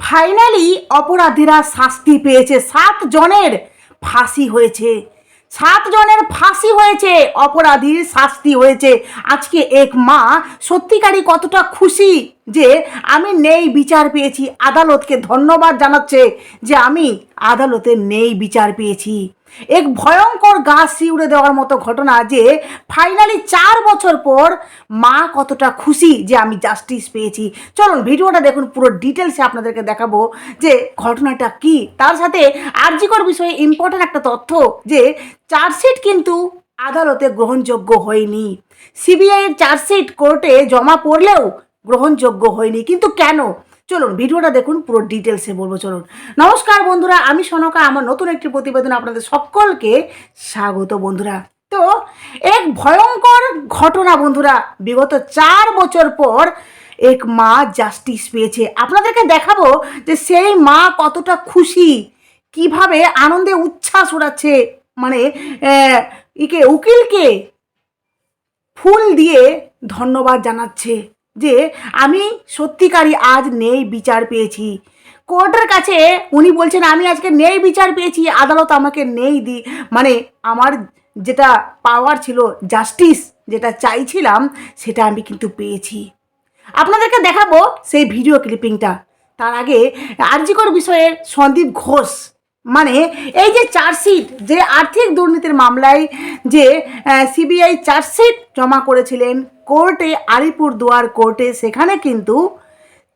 Finally অপরাধীরা শাস্তি পেয়েছে। সাত জনের ফাঁসি হয়েছে। সাত জনের ফাঁসি হয়েছে। অপরাধীর শাস্তি হয়েছে। আজকে এক মা সত্যিকারই কতটা খুশি যে আমি নেই বিচার পেয়েছি। আদালতকে ধন্যবাদ জানাচ্ছে যে আমি আদালতে নেই বিচার পেয়েছি। এক ভয়ঙ্কর গা শিউড়ে দেওয়ার মতো ঘটনা যে ফাইনালি চার বছর পর মা কতটা খুশি যে আমি জাস্টিস পেয়েছি। চলুন ভিডিওটা দেখুন, পুরো ডিটেলসে আপনাদেরকে দেখাবো যে ঘটনাটা কি। তার সাথে আর্জিকর বিষয়ে ইম্পর্ট্যান্ট একটা তথ্য যে চার্জশিট কিন্তু আদালতে গ্রহণযোগ্য হয়নি। সিবিআইয়ের চার্জশিট কোর্টে জমা পড়লেও গ্রহণযোগ্য হয়নি। কিন্তু কেন? চলুন, ভিডিওটা দেখুন, পুরো ডিটেলসে বলব, চলুন। নমস্কার বন্ধুরা, আমি সনকা, আমার নতুন একটি প্রতিবেদন আপনাদের সকলকে স্বাগত বন্ধুরা। তো, এক ভয়ঙ্কর ঘটনা বন্ধুরা, বিগত চার বছর পর এক মা জাস্টিস পেয়েছে। আপনাদেরকে দেখাবো যে সেই মা কতটা খুশি, কীভাবে আনন্দে উচ্ছ্বাস ওড়াচ্ছে মানে ইকে, উকিলকে ফুল দিয়ে ধন্যবাদ জানাচ্ছে। যে আমি সত্যিকারই আজ নেই বিচার পেয়েছি। কোর্টের কাছে উনি বলছেন, আমি আজকে নেই বিচার পেয়েছি, আদালত আমাকে নেই দি মানে আমার যেটা পাওয়ার ছিল জাস্টিস যেটা চাইছিলাম, সেটা আমি কিন্তু পেয়েছি। আপনাদেরকে দেখাবো সেই ভিডিও ক্লিপিংটা তার আগে আর্যিকর বিষয়ে সন্দীপ ঘোষ মানে এই যে চার্জশিট, যে আর্থিক দুর্নীতির মামলায় যে সিবিআই চার্জশিট জমা করেছিলেন কোর্টে আলিপুর দুয়ার কোর্টে, সেখানে কিন্তু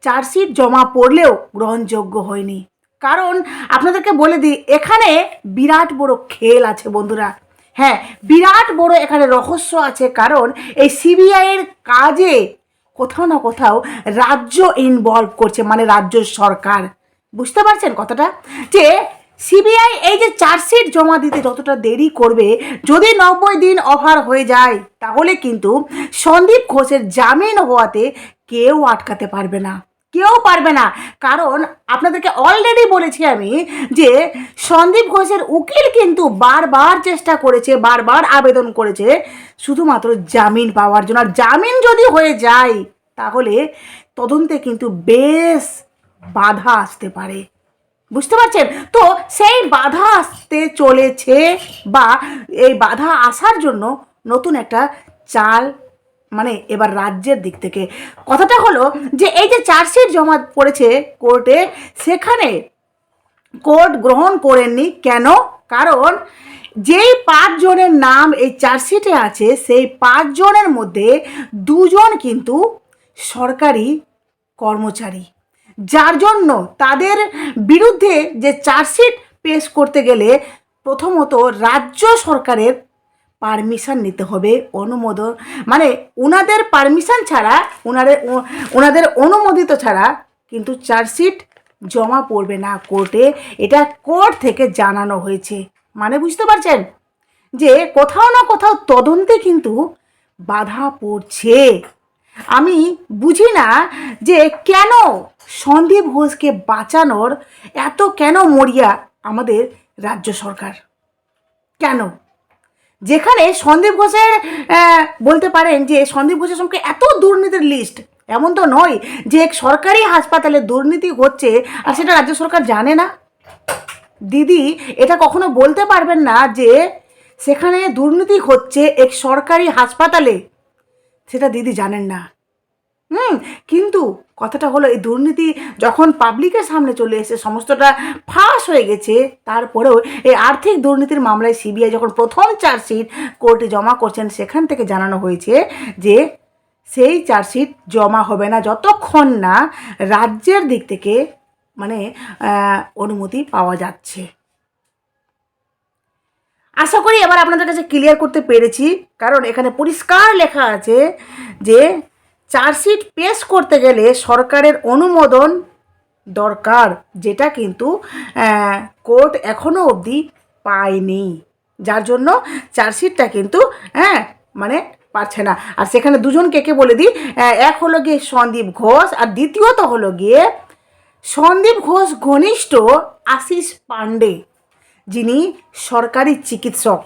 চার্জশিট জমা পড়লেও গ্রহণযোগ্য হয়নি। কারণ আপনাদেরকে বলে দিই, এখানে বিরাট বড় খেল আছে বন্ধুরা। হ্যাঁ বিরাট বড় এখানে রহস্য আছে, কারণ এই সিবিআইয়ের কাজে কোথাও না কোথাও রাজ্য ইনভলভ করছে মানে রাজ্য সরকার। বুঝতে পারছেন কথাটা? যে সিবিআই এই যে চার্জশিট জমা দিতে যতটা দেরি করবে, যদি নব্বই দিন অফার হয়ে যায়, তাহলে কিন্তু সন্দীপ ঘোষের জামিন হওয়াতে কেউ আটকাতে পারবে না। কেউ পারবে না। কারণ আপনাদেরকে অলরেডি বলেছি আমি যে সন্দীপ ঘোষের উকিল কিন্তু বারবার চেষ্টা করেছে, বারবার আবেদন করেছে শুধুমাত্র জামিন পাওয়ার জন্য। আর জামিন যদি হয়ে যায়, তাহলে তদন্তে কিন্তু বেশ বাধা আসতে পারে। বুঝতে পারছেন? তো সেই বাধা আসতে চলেছে বা এই বাধা আসার জন্য নতুন একটা চাল মানে এবার রাজ্যের দিক থেকে। কথাটা হলো যে এই যে চার্জশিট জমা পড়েছে কোর্টে, সেখানে কোর্ট গ্রহণ করেননি কেন? কারণ যেই পাঁচজনের নাম এই চার্জশিটে আছে, সেই পাঁচজনের মধ্যে দুজন কিন্তু সরকারি কর্মচারী। যার জন্য তাদের বিরুদ্ধে যে চার্জশিট পেশ করতে গেলে প্রথমত রাজ্য সরকারের পারমিশন নিতে হবে, অনুমোদন মানে ওনাদের পারমিশন ছাড়া ওনাদের ওনাদের অনুমোদিত ছাড়া কিন্তু চার্জশিট জমা পড়বে না কোর্টে। এটা কোর্ট থেকে জানানো হয়েছে। মানে বুঝতে পারছেন? যে কোথাও না কোথাও তদন্তে কিন্তু বাধা পড়ছে। আমি বুঝি না যে কেন সন্দীপ ঘোষকে বাঁচানোর এত কেন মরিয়া আমাদের রাজ্য সরকার? কেন? যেখানে সন্দীপ ঘোষের বলতে পারেন যে সন্দীপ ঘোষের সঙ্গে এত দুর্নীতির লিস্ট এমন তো নয় যে এক সরকারি হাসপাতালে দুর্নীতি হচ্ছে আর সেটা রাজ্য সরকার জানে না? দিদি, এটা কখনো বলতে পারবেন না যে সেখানে দুর্নীতি হচ্ছে এক সরকারি হাসপাতালে? সেটা দিদি জানেন না। হুম, কিন্তু কথাটা হলো এই দুর্নীতি যখন পাবলিকের সামনে চলে এসে সমস্তটা ফাঁস হয়ে গেছে, তারপরেও এই আর্থিক দুর্নীতির মামলায় সিবিআই যখন প্রথম চার্জশিট কোর্টে জমা করছেন, সেখান থেকে জানানো হয়েছে যে সেই চার্জশিট জমা হবে না যতক্ষণ না রাজ্যের দিক থেকে মানে অনুমতি পাওয়া যাচ্ছে। আশা করি এবার আপনাদের কাছে ক্লিয়ার করতে পেরেছি, কারণ এখানে পরিষ্কার লেখা আছে যে চার্জশিট পেশ করতে গেলে সরকারের অনুমোদন দরকার, যেটা কিন্তু কোর্ট এখনও অবধি পায়নি। যার জন্য চার্জশিটটা কিন্তু হ্যাঁ মানে পারছে না। আর সেখানে দুজন কে কে বলে দিই? এক হলো গিয়ে সন্দীপ ঘোষ আর দ্বিতীয়ত হলো গিয়ে সন্দীপ ঘোষ ঘনিষ্ঠ আশিস পাণ্ডে। যিনি সরকারি চিকিৎসক।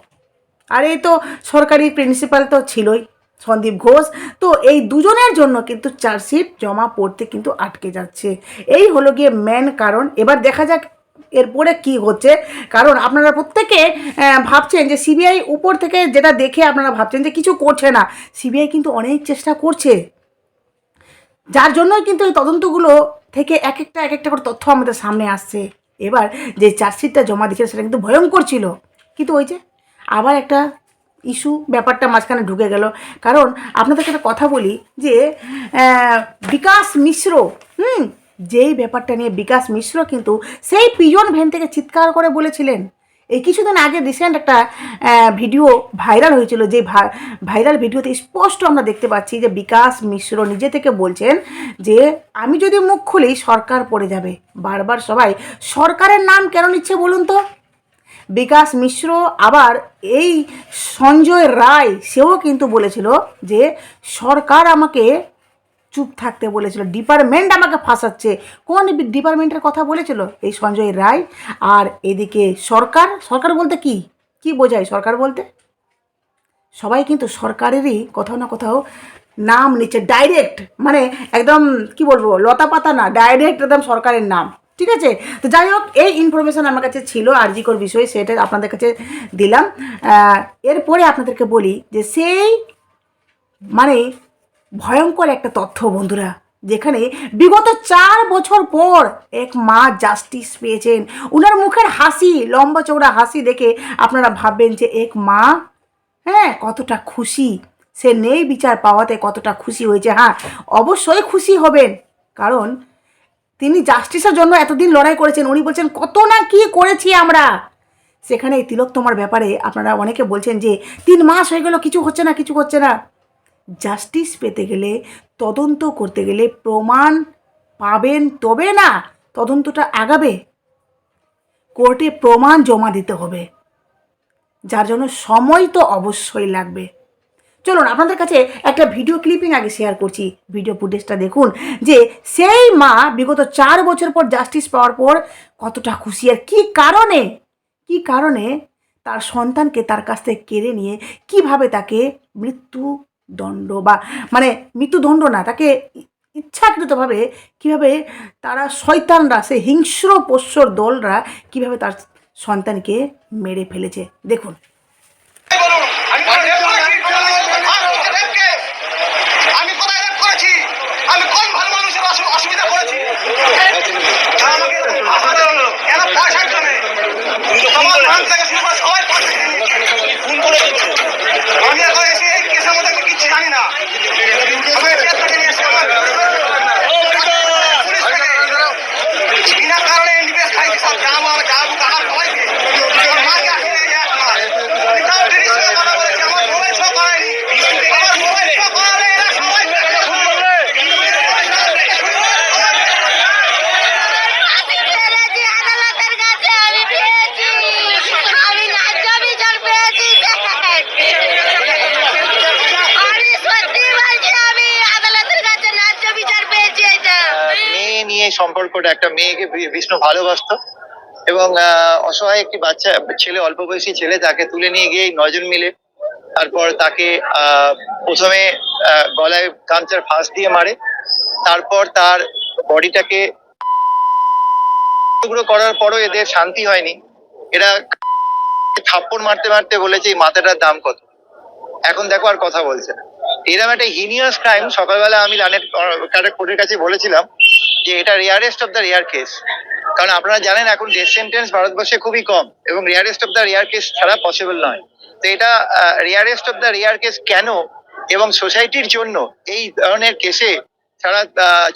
আর এই তো সরকারি প্রিন্সিপাল তো ছিলই, সন্দীপ ঘোষ। তো এই দুজনের জন্য কিন্তু চার্জশিট জমা পড়তে কিন্তু আটকে যাচ্ছে। এই হলো গিয়ে মেন কারণ। এবার দেখা যাক এরপরে কি হচ্ছে। কারণ আপনারা প্রত্যেকে ভাবছেন যে সিবিআই উপর থেকে যেটা দেখে আপনারা ভাবছেন যে কিছু করছে না। সিবিআই কিন্তু অনেক চেষ্টা করছে। যার জন্যই কিন্তু এই তদন্তগুলো থেকে এক একটা এক একটা করে তথ্য আমাদের সামনে আসছে। এবার যে চার্জশিটটা জমা দিয়েছিল সেটা কিন্তু ভয়ঙ্কর ছিল। কিন্তু ওই যে আবার একটা ইস্যু ব্যাপারটা মাঝখানে ঢুকে গেল। কারণ আপনাদেরকে একটা কথা বলি যে বিকাশ মিশ্র, হুম, যেই ব্যাপারটা নিয়ে বিকাশ মিশ্র কিন্তু সেই পিজন ভ্যান থেকে চিৎকার করে বলেছিলেন। এই কিছুদিন আগে রিসেন্ট একটা ভিডিও ভাইরাল হয়েছিল যে ভাইরাল ভিডিওতে স্পষ্ট আমরা দেখতে পাচ্ছি যে বিকাশ মিশ্র নিজে থেকে বলছেন যে আমি যদি মুখ খুলি সরকার পড়ে যাবে। বারবার সবাই, সরকারের নাম কেন নিচ্ছে বলুন তো? বিকাশ মিশ্র আবার এই সঞ্জয় রায়, সেও কিন্তু বলেছিল যে সরকার আমাকে চুপ থাকতে বলেছিল, ডিপার্টমেন্ট আমাকে ফাঁসাচ্ছে। কোন ডিপার্টমেন্টের কথা বলেছিল? এই সঞ্জয় রায়। আর এদিকে সরকার সরকার বলতে কি? কি বোঝায় সরকার বলতে? সবাই কিন্তু সরকারেরই কোথাও না কোথাও নাম নিচ্ছে, ডাইরেক্ট মানে একদম, কি বলব লতা পাতা না, ডাইরেক্ট একদম সরকারের নাম, ঠিক আছে? তো যাই হোক, এই ইনফরমেশন আমার কাছে ছিল, আরজিকর বিষয়ে, সেটা আপনাদের কাছে দিলাম। এরপরে আপনাদেরকে বলি যে সেই মানে ভয়ঙ্কর একটা তথ্য, বন্ধুরা, যেখানে বিগত চার বছর পর এক মা জাস্টিস পেয়েছেন। ওনার মুখের হাসি, লম্বা চৌড়া হাসি দেখে আপনারা ভাববেন যে, এক মা? হ্যাঁ কতটা খুশি। সে নেই বিচার পাওয়াতে কতটা খুশি হয়েছে। হ্যাঁ অবশ্যই খুশি হবেন, কারণ তিনি জাস্টিসের জন্য এতদিন লড়াই করেছেন। উনি বলছেন, কত না কি করেছি আমরা? সেখানে এই তিলক তোমার ব্যাপারে আপনারা অনেকে বলছেন যে, তিন মাস হয়ে গেল, কিছু হচ্ছে না, কিছু হচ্ছে না। জাস্টিস পেতে গেলে, তদন্ত করতে গেলে প্রমাণ পাবেন তবে না, তদন্তটা আগাবে। কোর্টে প্রমাণ জমা দিতে হবে, যার জন্য সময় তো অবশ্যই লাগবে। চলুন, আপনাদের কাছে একটা ভিডিও ক্লিপিং আগে শেয়ার করছি। ভিডিও ফুটেজটা দেখুন, যে সেই মা বিগত চার বছর পর জাস্টিস পাওয়ার পর কতটা খুশি আর কী কারণে কী কারণে তার সন্তানকে তার কাছ থেকে কেড়ে নিয়ে কীভাবে তাকে মৃত্যু দণ্ড বা মানে মৃত্যুদণ্ড না, তাকে ইচ্ছাকৃতভাবে কীভাবে তারা শয়তানরা সে হিংস্র পোষ্যর দলরা কীভাবে তার সন্তানকে মেরে ফেলেছে। দেখুন বলুন, আমি কোনো রেপ করেছি? আর রেপকে? আমি কোথায় রেপ করেছি আমি কোন ভালো মানুষের অসু- অসুবিধা করেছি আর আমাকে এরকম ভাষাতে হলো কেন পয়সার জন্য আমার ধান থেকে শুরু করে সবাই পয়সা খেয়ে নিয়েছে। আমি এখন এসে এই কেসের মধ্যে আমি কিচ্ছু জানি না সবাই কেস থেকে নিয়ে এসে আমার পুলিশ থেকে বিনা কারণে নিবেশ খাইছে সব গ্রাম আমার গ্রাম কাকা সবাইকে আমার মাকে আসলে এই এক মাস আমি তাও দিদির সঙ্গে কথা বলেছি আমার মোবাইল শো করায়নি আমার মোবাইল শো করালে এরা সবাই আমি পেরেছি আদালতের কাছে আমি পেয়েছি আমি ন্যায্য বিচার পেয়েছি আমি সত্যি বলছি আমি আদালতের কাছে ন্যায্য বিচার পেয়েছি এটা মেয়ে নিয়ে সম্পর্কটা একটা মেয়েকে বিষ্ণু ভালোবাসতো এবং অসহায় একটি বাচ্চা, ছেলে, অল্প বয়সী ছেলে, তাকে তুলে নিয়ে গিয়ে নজন মিলে তারপর তাকে প্রথমে গলায় গামছার ফাঁস দিয়ে মারে। তারপর তার বডিটাকে টুকরো করার পরও এদের শান্তি হয়নি। এরা থাপ্পড় মারতে মারতে বলেছে, এই মাথাটার দাম কত? এখন দেখো আর কথা বলছে এরকম একটা হিনিয়াস ক্রাইম সকালবেলা আমি রানের কাছে বলেছিলাম যে এটা rarest of the rare case কারণ আপনারা জানেন এখন ডেথ সেন্টেন্স ভারতবর্ষে খুবই কম এবং rarest of the rare case ছাড়া পসিবল নয়। তো এটা rarest of the rare case কেন এবং সোসাইটির জন্য এই ধরনের কেসে সারা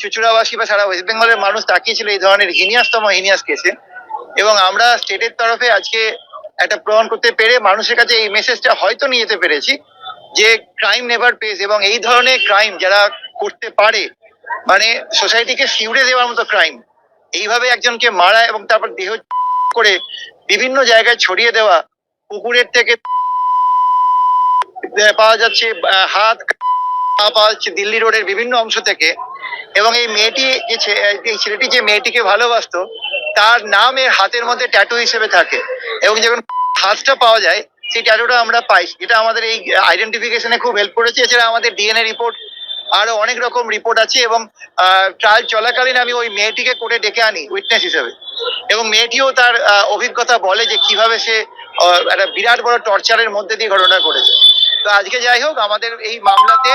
চুচুড়াবাসী বা সারা ওয়েস্ট বেঙ্গলের মানুষ তাকিয়েছিল এই ধরনের হিনিয়াসতম হিনিয়াস কেসে এবং আমরা স্টেটের তরফে আজকে একটা প্রমাণ করতে পেরে মানুষের কাছে এই মেসেজটা হয়তো নিয়ে যেতে পেরেছি যে ক্রাইম নেভার পেস এবং এই ধরনের ক্রাইম যারা করতে পারে মানে সোসাইটিকে শিউড়ে দেওয়ার মতো ক্রাইম এইভাবে একজনকে মারা এবং তারপর দেহ করে বিভিন্ন জায়গায় ছড়িয়ে দেওয়া, পুকুরের থেকে পাওয়া যাচ্ছে হাত পাওয়া যাচ্ছে দিল্লি রোডের বিভিন্ন অংশ থেকে। এবং এই মেয়েটি যে ছেলেটি যে মেয়েটিকে ভালোবাসতো, তার নাম এর হাতের মধ্যে ট্যাটু হিসেবে থাকে। এবং যখন হাতটা পাওয়া যায়, সেই ট্যাটুটা আমরা পাই। যেটা আমাদের এই আইডেন্টিফিকেশনে খুব হেল্প করেছে। এছাড়া আমাদের ডিএনএ রিপোর্ট আরও অনেক রকম রিপোর্ট আছে এবং ট্রায়াল চলাকালীন আমি ওই মেয়েটিকে কোর্টে ডেকে আনি উইটনেস হিসেবে। এবং মেয়েটিও তার অভিজ্ঞতা বলে যে কীভাবে সে একটা বিরাট বড় টর্চারের মধ্যে দিয়ে ঘটনা করেছে তো আজকে যাই হোক, আমাদের এই মামলাতে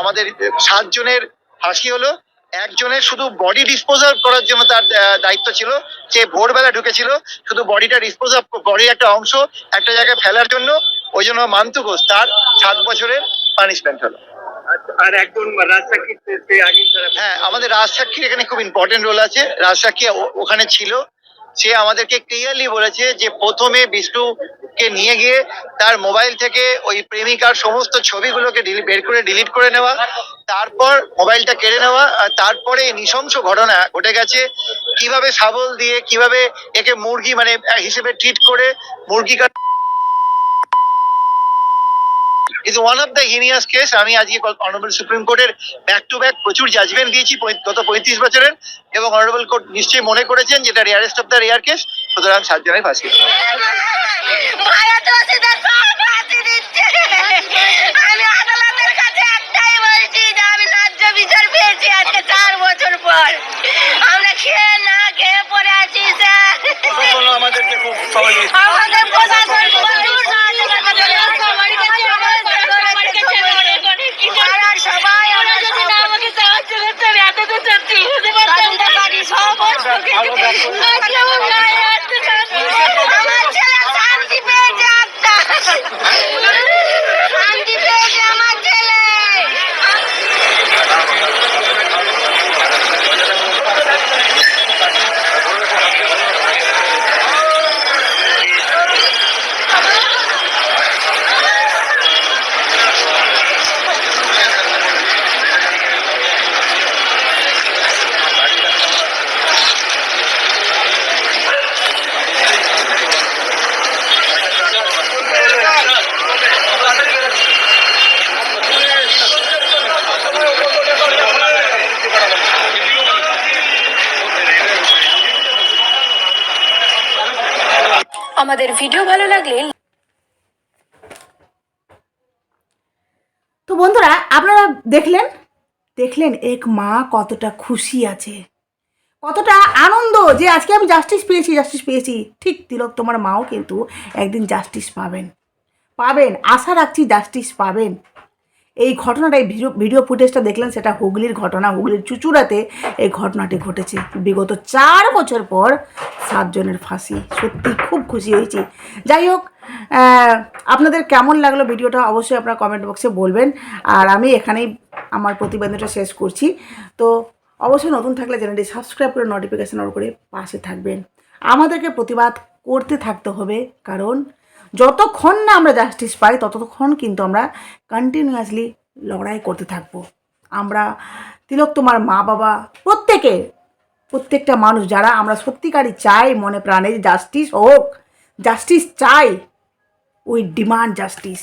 আমাদের সাতজনের ফাঁসি হলো। একজনের শুধু বডি ডিসপোজাল করার জন্য তার দায়িত্ব ছিল। সে ভোরবেলা ঢুকেছিল। শুধু বডিটা ডিসপোজ বডির একটা অংশ একটা জায়গায় ফেলার জন্য। ওই জন্য মান্তু ঘোষ তার সাত বছরের পানিশমেন্ট হলো। আর একজন রাজসাক্ষী হ্যাঁ আমাদের রাজসাক্ষীর এখানে খুব ইম্পর্টেন্ট রোল আছে। রাজসাক্ষী ওখানে ছিল। সে আমাদেরকে ক্লিয়ারলি বলেছে যে প্রথমে বিষ্ণুকে নিয়ে গিয়ে তার মোবাইল থেকে ওই প্রেমিকার সমস্ত ছবিগুলোকে বের করে ডিলিট করে নেওয়া, তারপর মোবাইলটা কেড়ে নেওয়া, আর তারপরে নৃশংস ঘটনা ঘটে গেছে। কীভাবে শাবল দিয়ে, কীভাবে একে মুরগি মানে হিসেবে ট্রিট করে মুরগি কাট is one of the heinous case আমি আজকে অনারেবল সুপ্রিম কোর্টের ব্যাক টু ব্যাক প্রচুর জাজমেন্ট দিয়েছি গত পঁয়ত্রিশ বছরের এবং অনারেবল কোর্ট নিশ্চয়ই মনে করেছেন যেটা rarest of the rare case সুতরাং সাতজনের ফাঁসি। ভাইয়া তো সিধা সব ফাঁসি দিচ্ছে আমি আদালতের কাছে একটাই বলছি যে আমি ন্যায্য বিচার পেয়েছি আজকে চার বছর পর আমরা খেয়ে না খেয়ে পড়ে আছি স্যার আমাদেরকে খুব সহজ আমাদের প্রশাসন প্রচুর সাহায্য করেছে। পাড়ার সবাই আমরা আমাকে সাহায্য করতে হবে এত তো সত্যি হতে পারতাম আমার ছেলে শান্তি পেয়েছে একটা শান্তি পেয়েছে আমার ছেলে আমাদের ভিডিও ভালো লাগলে তো বন্ধুরা, আপনারা দেখলেন? দেখলেন এক মা কতটা খুশি আছে। কতটা আনন্দ যে আজকে আমি জাস্টিস পেয়েছি জাস্টিস পেয়েছি। ঠিক তিলক, তোমার মাও কিন্তু একদিন জাস্টিস পাবেন। পাবেন। আশা রাখছি জাস্টিস পাবেন। এই ঘটনাটা, এই ভিডিও ভিডিও ফুটেজটা দেখলেন, সেটা হুগলির ঘটনা। হুগলির চুচুড়াতে এই ঘটনাটি ঘটেছে। বিগত চার বছর পর সাতজনের ফাঁসি। সত্যি খুব খুশি হয়েছি। যাই হোক আপনাদের কেমন লাগল ভিডিওটা অবশ্যই আপনারা কমেন্ট বক্সে বলবেন। আর আমি এখানেই আমার প্রতিবেদনটা শেষ করছি। তো অবশ্যই নতুন থাকলে চ্যানেলটি সাবস্ক্রাইব করে নোটিফিকেশন অন করে পাশে থাকবেন। আমাদেরকে প্রতিবাদ করতে থাকতে হবে। কারণ যতক্ষণ না আমরা জাস্টিস পাই, ততক্ষণ কিন্তু আমরা কন্টিনিউয়াসলি লড়াই করতে থাকব। আমরা তিলক তোমার মা বাবা প্রত্যেকে, প্রত্যেকটা মানুষ যারা আমরা সত্যিকারই চাই মনে প্রাণে জাস্টিস হোক জাস্টিস চাই উই ডিমান্ড জাস্টিস